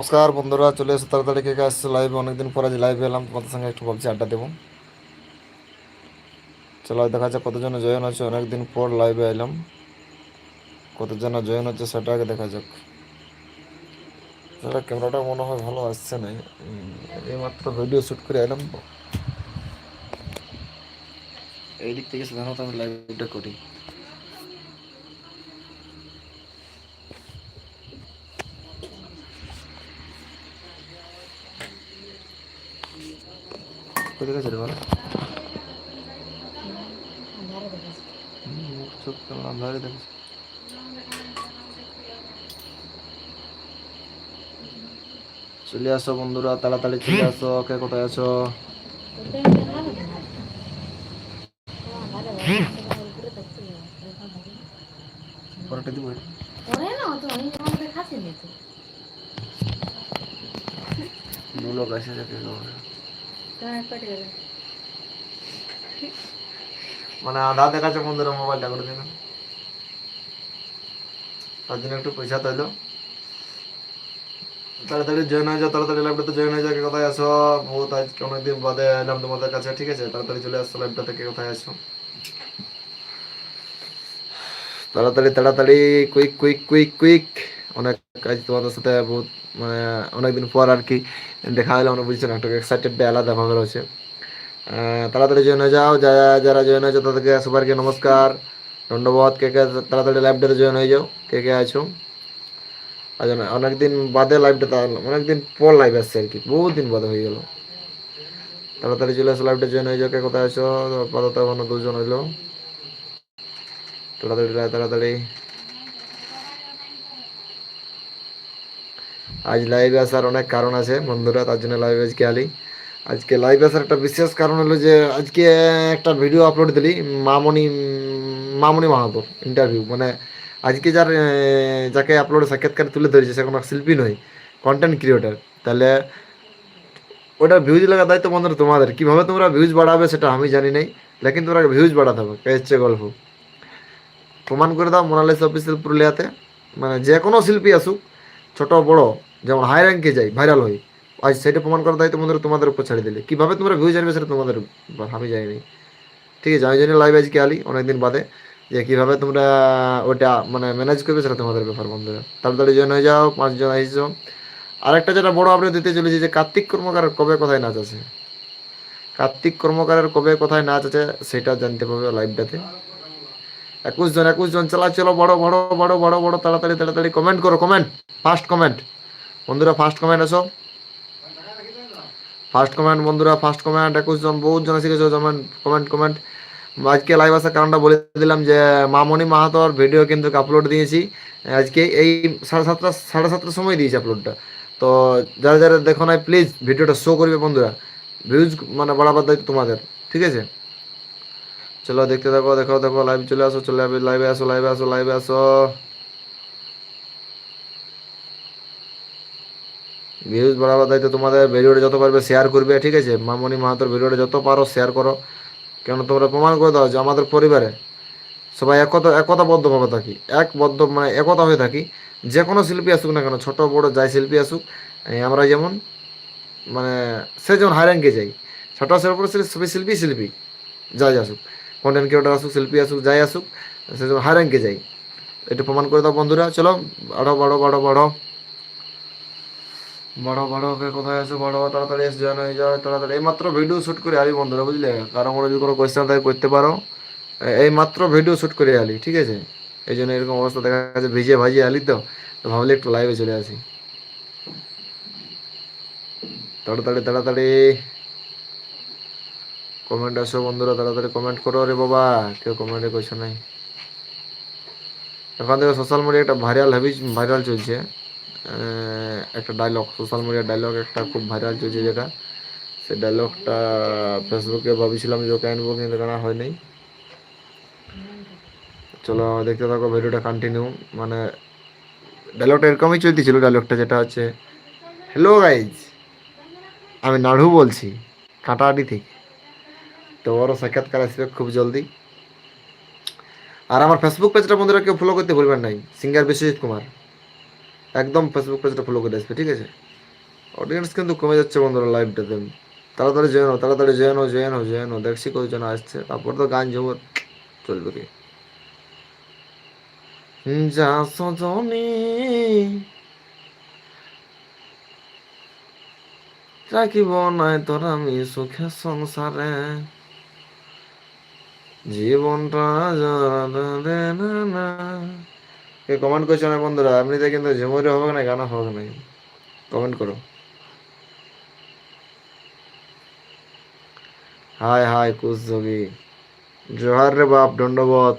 নমস্কার, বন্ধুরা, চলে এসে তাড়াতাড়ি কে আসছে লাইভে অনেকদিন পরে আজ লাইভে এলাম, তোমাদের সঙ্গে একটু ভাবছি আড্ডা দেবো। চলো দেখা যাক কতজন জয়েন আছে অনেকদিন পর লাইভে এলাম। কতজন জয়েন হচ্ছে সেটা আগে দেখা যাক। সেটা ক্যামেরাটা মনে হয় ভালো আসছে না। এইমাত্র ভিডিও শ্যুট করে এলাম। এই দিক থেকে সাধারণত আমি লাইভটা করি। কোথায় গেছে রে বলো চোখ কেমন আন্ধারে দেখছে। চলে আসো বন্ধুরা তাড়াতাড়ি চলে আসো কে কোথায় আছো? পরোটা দিব? দু লোক আছে যাকে মানে আধা দেখাচ্ছে বন্ধুরা মোবাইলটা করে দিন তার জন্য একটু পয়সা তাইলো তাড়াতাড়ি জয়েন হয়ে যাও, তাড়াতাড়ি লাইভটাতে জয়েন হয়ে যাও কে কোথায় আছো? বহুত আজকে অনেকদিন বাদে এলাম তোমাদের কাছে, ঠিক আছে? তাড়াতাড়ি চলে আসছো লাইভটা থেকে, কোথায় আছো? তাড়াতাড়ি তাড়াতাড়ি কুইক কুইক কুইক কুইক অনেক কাজ তোমাদের সাথে বহুত মানে অনেকদিন পর আর কি দেখা হলো, আমরা বুঝছেন একটা এক্সাইটেড আলাদা ভাবে রয়েছে। তাড়াতাড়ি জয়েন হয়ে যাও, যারা যারা জয়েন হয়েছে তাদেরকে সবাইকে নমস্কার। ধন্যবাদ, কে কে তাড়াতাড়ি লাইভটাতে জয়েন হয়ে যাও, কে কে আছো। অনেক- অনেকদিন বাদে লাইভটা অনেকদিন পর লাইভ আসছে আর কি, বহুত দিন বাদে হয়ে গেল। তাড়াতাড়ি চলে আসো লাইভটা জয়েন হয়ে যাও, কে কোথায় আছো, আপাতত এখনও দুজন হইল। তাড়াতাড়ি তাড়াতাড়ি। আজ লাইভে আসার অনেক কারণ আছে, বন্ধুরা, তার জন্য লাইভে আজকে আলি। আজকে লাইভে আসার একটা বিশেষ কারণ হলো যে, আজকে একটা ভিডিও আপলোড দিলি, মামনি মামনি মাহাতোর ইন্টারভিউ মানে আজকে যার যাকে আপলোড সাক্ষাৎকার তুলে ধরেছে, সে কোনো শিল্পী নয় কন্টেন্ট ক্রিয়েটার তাহলে ওটা ভিউজ লাগার দায়িত্ব বন্ধুরা তোমাদের। কীভাবে তোমরা ভিউজ বাড়াবে সেটা আমি জানি নাই, লেকিন তোমরা ভিউজ বাড়াতে হবে হচ্ছে গল্প। প্রমাণ করে দাও মোনালিস অফিসিয়াল পুরুলিয়াতে। মানে যে কোনো শিল্পী আসুক, ছোট, বড় যেমন হাই র্যাঙ্কে যাই ভাইরাল হই। আজ সেটা প্রমাণ করার দায়িত্ব তোমাদের তোমাদের উপর ছেড়ে দিলে। কীভাবে তোমরা ভিউজ জানবে সেটা তোমাদের আমি জানি ঠিক আছে, আমি জানি লাইভ আজকে আলি, অনেকদিন বাদে। যে কীভাবে তোমরা ওটা মানে ম্যানেজ করবে সেটা তোমাদের ব্যাপার বন্ধুরা। তাড়াতাড়ি জয়েন হয়ে যাও পাঁচজন আইসো আরেকটা যেটা বড় আপডেট দিতে চলেছি যে কার্তিক কর্মকারের কবে কোথায় নাচ আছে? কার্তিক কর্মকারের কবে কোথায় নাচ আছে সেটা জানতে পারবে লাইভটাতে একুশ জন একুশ জন চালা চলো বড় বড় বড় বড় বড়, তাড়াতাড়ি তাড়াতাড়ি কমেন্ট করো কমেন্ট ফার্স্ট কমেন্ট বন্ধুরা ফার্স্ট কমেন্ট আসো ফার্স্ট কমেন্ট বন্ধুরা ফার্স্ট কমেন্ট একুশ জন, বহুত জন শিখেছো কমেন্ট কমেন্ট আজকে লাইভ আসার কারণটা বলে দিলাম যে, মামনি মাহাতোর ভিডিও কিন্তু আপলোড দিয়েছি। আজকে এই সাড়ে সাতটা, সাড়ে সাতটার সময় দিয়েছি আপলোডটা তো যারা যারা দেখো নাই প্লিজ ভিডিওটা শো করবে বন্ধুরা। ভিউজ মানে বাড়াবার দায়িত্ব তোমাদের, ঠিক আছে? চলো, দেখতে থাকো, দেখো দেখো লাইভ চলে আসো, চলে লাইভে আসো লাইভে আসো লাইভে আসো। ভিউজ বাড়াবার দায়িত্ব তোমাদের ভিডিওটা যত পারবে শেয়ার করবে, ঠিক আছে? মামনি মাহাতোর ভিডিওটা যত পারো শেয়ার করো। কেন তোমরা প্রমাণ করে দাও যে আমাদের পরিবারে সবাই একতা একতাবদ্ধভাবে থাকি। একবদ্ধ মানে একতা হয়ে থাকি। যে কোনো শিল্পী আসুক না কেন, ছোট, বড়, যাই শিল্পী আসুক আমরা যেমন মানে সে যেমন হাই র্যাঙ্কে যাই। ছোট সের উপরে সবাই শিল্পী শিল্পী, যাই আসুক। কন্টেন্ট ক্রিয়েটার আসুক, শিল্পী আসুক, যাই আসুক, সে যেমন হাই র্যাঙ্কে যাই। এটা প্রমাণ করে দাও বন্ধুরা। চলো, বাড়ো বাড়ো বাড়ো বাড়ো। বড় বড় কে কোথায় আছে? বড় তাড়াতাড়ি এসে জয়েন হয়ে যাও, তাড়াতাড়ি। এই মাত্র ভিডিও শ্যুট করে আলি বন্ধুরা, বুঝলে? কারও মনে যদি কোনো কোয়েশ্চেন থাকে করতে পারো। এই মাত্র ভিডিও শ্যুট করে আলি, ঠিক আছে? এই জন্য এরকম অবস্থা দেখা গেছে ভিজে ভাজিয়ে আলি তো। ভাবলে একটু লাইভে চলে আসি। তাড়াতাড়ি তাড়াতাড়ি। কমেন্ট আসো বন্ধুরা, তাড়াতাড়ি কমেন্ট করো। রে বাবা, কেউ কমেন্টে কিছু নাই। এখন থেকে সোশ্যাল মিডিয়া একটা ভাইরাল হেভি ভাইরাল চলছে। একটা ডায়লগ সোশ্যাল মিডিয়া ডায়লগ একটা খুব ভাইরাল চলছে যেটা সে ডায়লগটা ফেসবুকে ভাবিছিলাম যে ওকে আনব, কিন্তু কেনা হয়নি চলো, দেখতে থাকো ভিডিওটা কন্টিনিউ মানে ডায়লগটা এরকমই চলতেছিল ডায়লগটা যেটা হচ্ছে হ্যালো গাইজ আমি নাড়ু বলছি, কাটাহাটি থেকে। তো ওরও সাক্ষাৎকার আসবে খুব জলদি। আর আমার ফেসবুক পেজটা বন্ধুরা কেউ ফলো করতে ভুলবেন নাই সিঙ্গার বিশ্বজিৎ কুমার। একদম ফেসবুক পেজটা ফলো করে আসবে, ঠিক আছে? অডিয়েন্স কিন্তু কমে যাচ্ছে বন্ধুরা লাইভটাতে তাড়াতাড়ি জয়েন হও, তাড়াতাড়ি জয়েন হও জয়েন হও জয়েন হও, দেখছি কতজন আসছে। তারপর তো গান জমর চলবে কি? যা সজনী রাখিব নাই তোর আমি সুখে সংসারে। জীবনটা না। কে কমেন্ট করছ না বন্ধুরা? এমনিতে কিন্তু ঝুমুরে হবে না গানা হবে না। কমেন্ট করো। হাই হাই কুশ যোগী জোহার রে বাপ দণ্ডবত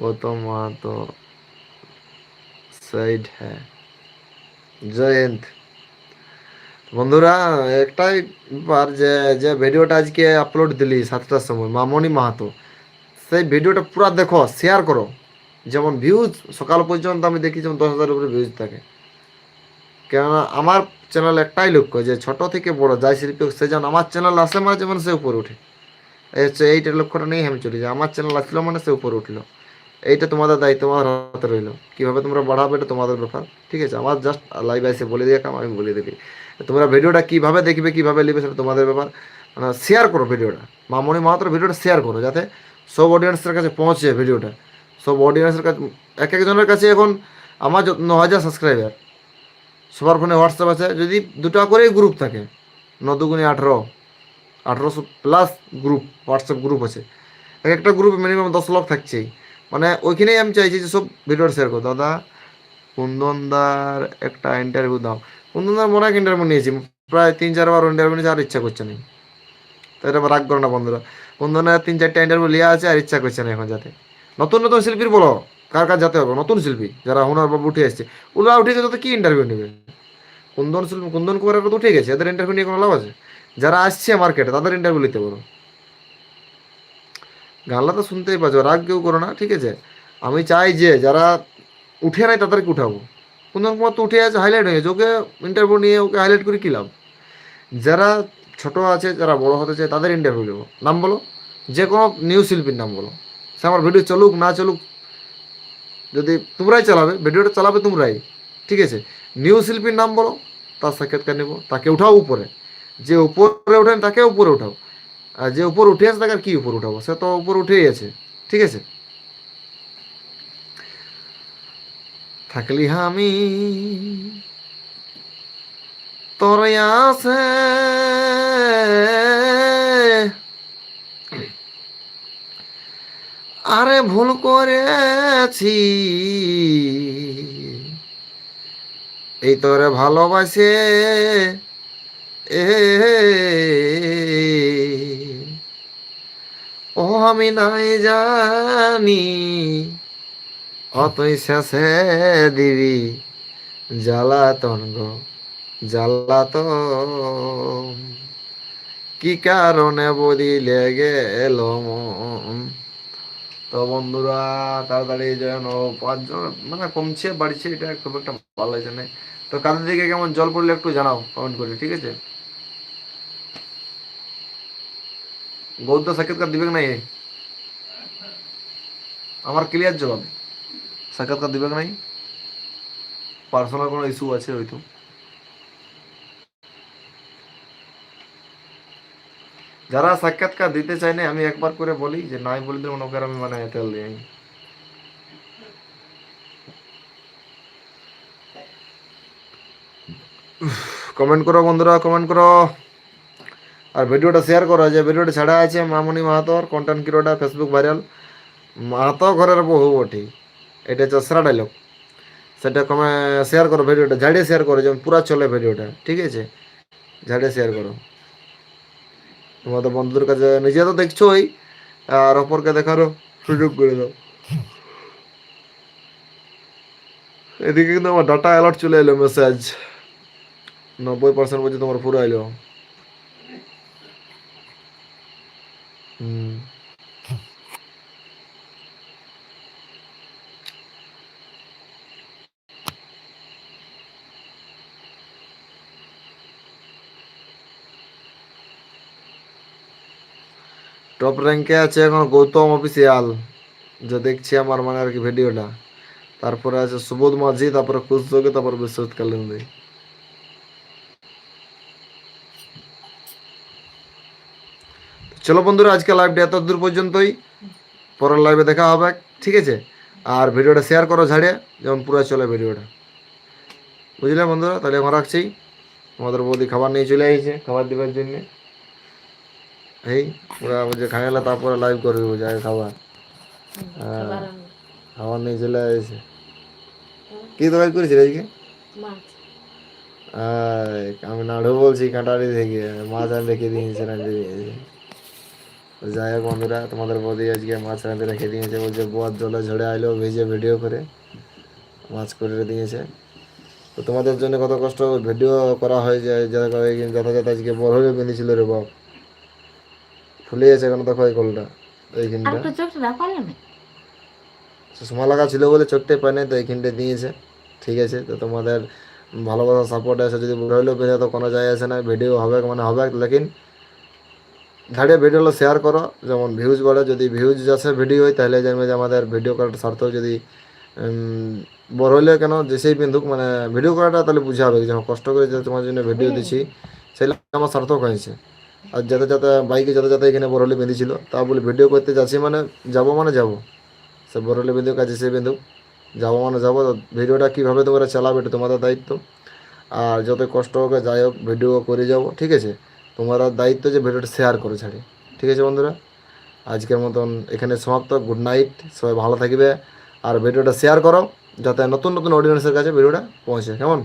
গৌতম মাহাতো সাইড হ্যাঁ। জয়ন্ত। বন্ধুরা, একটাই ব্যাপার যে যে ভিডিওটা আজকে আপলোড দিলি সাতটার সময়, মামনি মাহাতো। সেই ভিডিওটা পুরো দেখো শেয়ার করো। যেমন ভিউজ সকাল পর্যন্ত আমি দেখি যেমন দশ হাজার উপরে ভিউজ থাকে। কেননা আমার চ্যানেল একটাই লক্ষ্য যে ছোট থেকে বড়, যাই শিল্পী সে যেন আমার চ্যানেল আসে মানে যেমন সে উপরে ওঠে এই হচ্ছে এইটার লক্ষ্যটা নেই আমি চলি যে আমার চ্যানেল আসলো মানে সে উপরে উঠল। এইটা তোমাদের দায়িত্ব, তোমাদের হাতে রইল। কীভাবে তোমরা বাড়াবে এটা তোমাদের ব্যাপার। ঠিক আছে, আমার জাস্ট লাইভ এসে বলে দিয়ে আমি বলে দিবি। তোমরা ভিডিওটা কীভাবে দেখবে, কীভাবে নেবে সেটা তোমাদের ব্যাপার। মানে শেয়ার করো ভিডিওটা। মামনি মাত্র ভিডিওটা শেয়ার করো যাতে সব অডিয়েন্সের কাছে পৌঁছে ভিডিওটা। সব অডিয়েন্সের কাছে এক একজনের কাছে এখন আমার ন হাজার সাবস্ক্রাইবার সবার ফোনে হোয়াটসঅ্যাপ আছে। যদি দুটা করেই গ্রুপ থাকে ন দুগুণে আঠেরো, আঠেরোশো প্লাস গ্রুপ হোয়াটসঅ্যাপ গ্রুপ আছে। এক একটা গ্রুপে মিনিমাম দশ লোক থাকছেই। মানে ওইখানেই আমি চাইছি যে সব ভিডিওটা শেয়ার করো। দাদা, কুন্দনদার একটা ইন্টারভিউ দাও। কুন্দনদার মনে হয় ইন্টারভিউ নিয়েছি। প্রায় তিন চারবার ইন্টারভিউ নিয়েছি, আর ইচ্ছা করছে না। তো এটা রাগ করো না বন্ধুরা। কুন্দনের তিন চারটা ইন্টারভিউ লিয়া আছে আর ইচ্ছা করছে না এখন যাতে। নতুন নতুন শিল্পীর বলো, কার কার যাতে হবে? নতুন শিল্পী, যারা হুনার বাবু উঠে এসছে। ওরা উঠে গেছে তো কি ইন্টারভিউ নেবে? কুন্দন শিল্পী, কুন্দন কুমারের তো উঠে গেছে, এদের ইন্টারভিউ নিয়ে কোনো লাভ আছে? যারা আসছে মার্কেটে তাদের ইন্টারভিউ নিতে বলো। গানলা তো শুনতেই পাচ্ছ, রাগ কেউ করো না, ঠিক আছে? আমি চাই যে, যারা উঠে নাই তাদেরকে উঠাবো? কুন্দন কুমার তো উঠে আছে হাইলাইট হয়ে গেছে, ওকে ইন্টারভিউ নিয়ে ওকে হাইলাইট করে কী লাভ? যারা ছোট আছে, যারা বড় হতে চায় তাদের ইন্টারভিউ নেব নাম বলো, যে কোনো নিউ শিল্পীর নাম বলো। সে আমার ভিডিও চলুক, না চলুক, যদি তোমরাই চালাবে ভিডিওটা চালাবে তোমরাই, ঠিক আছে? নিউ শিল্পীর নাম বলো, তার সাক্ষাৎকার নেব, তাকে উঠাও উপরে। যে উপরে ওঠেন, তাকে উপরে উঠাও। আর যে উপর উঠে আছে, তাকে আর কি উপর উঠাবো? সে তো উপর উঠেই আছে, ঠিক আছে? থাকলি আমি তোর আছে। আরে ভুল করেছি। এই তোরে ভালোবাসে। এ ও আমি নাই জানি, অতই শেষে দিবি জ্বালাতন গো। জ্বালাতন। কি কারণে বদিলে গেল মন? তো বন্ধুরা, তাড়াতাড়ি যেন পাঁচজন মানে কমছে, বাড়ছে, এটা খুব একটা ভালো লাগছে না। তো কাদের দিকে কেমন জল পড়লে একটু জানাও কমেন্ট করে, ঠিক আছে? গৌদ্য সাক্ষাৎকার দিবে নাই? আমার ক্লিয়ার জবাব। সাক্ষাৎকার দিবে নাই? পার্সোনাল কোনো ইস্যু আছে হয়তো। যারা সাক্ষাৎকার দিতে চায় না আমি একবার করে বলি যে, নাই বলে দিলে ওনাকে আমি মানে তেল দিই। কমেন্ট করো বন্ধুরা, কমেন্ট করো। আর ভিডিওটা শেয়ার করো, যে ভিডিওটা ছাড়া আছে মামনি মাহাতোর কন্টেন্ট কিরোটা ফেসবুক ভাইরাল মাহাতো ঘরের বহু বটে, এটা হচ্ছে সেরা ডায়লগ সেটা কমে শেয়ার করো ভিডিওটা ঝাড়িয়ে শেয়ার করো, যেমন পুরা চলে ভিডিওটা, ঠিক আছে? ঝাড়িয়ে শেয়ার করো। তোমাদের বন্ধুদের কাছে নিজে তো দেখছোই, আর অপরকে দেখারও সুযোগ করে দাও। এদিকে কিন্তু আমার ডাটা অ্যালার্ট চলে এলো মেসেজ নব্বই পার্সেন্ট পর্যন্ত তোমার পুরো এলো। হুম। টপ র্যাঙ্কে আছে এখন গৌতম অফিসিয়াল যে দেখছি আমার মানে আর কি ভিডিওটা তারপরে আছে সুবোধ মাঝি, তারপরে কুশযোগে তারপরে বিশ্বজিৎ কালিন্দি। চলো বন্ধুরা, আজকে লাইভটা এত দূর পর্যন্তই। পরের লাইভে দেখা হবে, ঠিক আছে? আর ভিডিওটা শেয়ার করো ঝাড়ে, যেমন পুরো চলে ভিডিওটা বুঝলে বন্ধুরা? তাহলে এখন রাখছি। আমাদের বৌদি খাবার নিয়ে চলে আসছে খাবার দেবার জন্য। এই পুরা যে খাইলে তারপরে লাইভ করবে ও যায় খাবার। হ্যাঁ খাবার নিয়ে চলে আসছে কি দোকান করেছিল আজকে? আমি নাড়ু বলছি কাঁটারি থেকে মাছ আমি রেখে দিয়েছি রাঁধতে দিয়েছি। যাই হোক বন্ধুরা তোমাদের বৌদি আজকে মাছ রাঁধতে রেখে দিয়েছে বলছে বোয়ার জলে ঝরে আইলো ভেজে ভিডিও করে মাছ করে দিয়েছে। তো তোমাদের জন্য কত কষ্ট ভিডিও করা হয় যায় যাতে যথাযথ আজকে বড় হয়ে বেঁধেছিল রে বাপ। ফুলে গেছে এখন দেখো এই কলটা? আর এইখানটা চোখটা না চশমা লাগা ছিল বলে চোখতে পায় নাই তো এইখানটা দিয়েছে। ঠিক আছে তো তোমাদের ভালোবাসা সাপোর্ট আছে যদি বড় হলেও বেঁধে তো কোনো যায় আসে না ভিডিও হবে মানে হবে লেকিন ধারে ভিডিওগুলো শেয়ার করো যেমন ভিউজ বাড়ে যদি ভিউজ আসে ভিডিও হয় তাহলে জানবে যে আমাদের ভিডিও করাটা সার্থক যদি বড় হলে কেন যেসেই বিন্দুক মানে ভিডিও করাটা তাহলে বুঝা হবে যখন কষ্ট করে যে তোমার জন্য ভিডিও দিচ্ছি সেটা আমার সার্থক হয়েছে। আর যাতে যাতে বাইকে যাতে যাতে এখানে বড় হলে বেঁধেছিল, তা বলে ভিডিও করতে যাচ্ছি মানে যাব মানে যাব। সে বড় হলে বিন্দু কাজে সে বিন্দু যাব মানে যাব ভিডিওটা কীভাবে তোমরা চালাবে এটা তোমাদের দায়িত্ব। আর যত কষ্ট হোক, যাই হোক, ভিডিও করে যাব, ঠিক আছে? তোমরা দায়িত্ব যে ভিডিওটা শেয়ার করে ছাড়ে, ঠিক আছে বন্ধুরা? আজকের মতন এখানে সমাপ্ত গুড নাইট সবাই ভালো থাকবে। আর ভিডিওটা শেয়ার করো, যাতে নতুন নতুন অডিয়েন্সের কাছে ভিডিওটা পৌঁছে, কেমন?